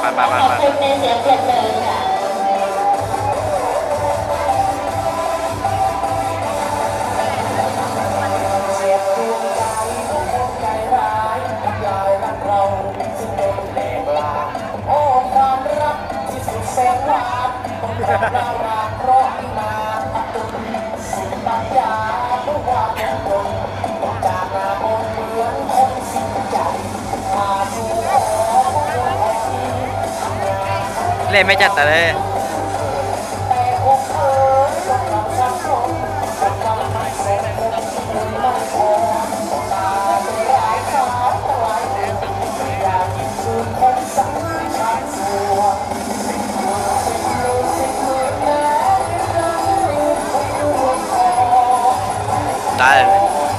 ไปไปไปไปเป็นเสียงเจ็ดเลยค่ะเรารักรอดมาประตูสุดปัญญา เล่นไม่จัดแต่เลยได้ย